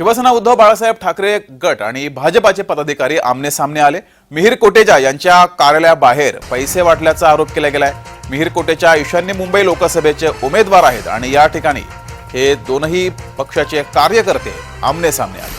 शिवसेना उद्धव बाळासाहेब ठाकरे गट आणि भाजपाचे पदाधिकारी आमने सामने आले मिहीर कोटेजा यांच्या कार्यालयाबाहेर पैसे वाटल्याचा आरोप केला गेलाय मिहीर कोटेच्या ईशान्य मुंबई लोकसभेचे उमेदवार आहेत आणि या ठिकाणी हे दोनही पक्षाचे कार्यकर्ते आमने सामने आले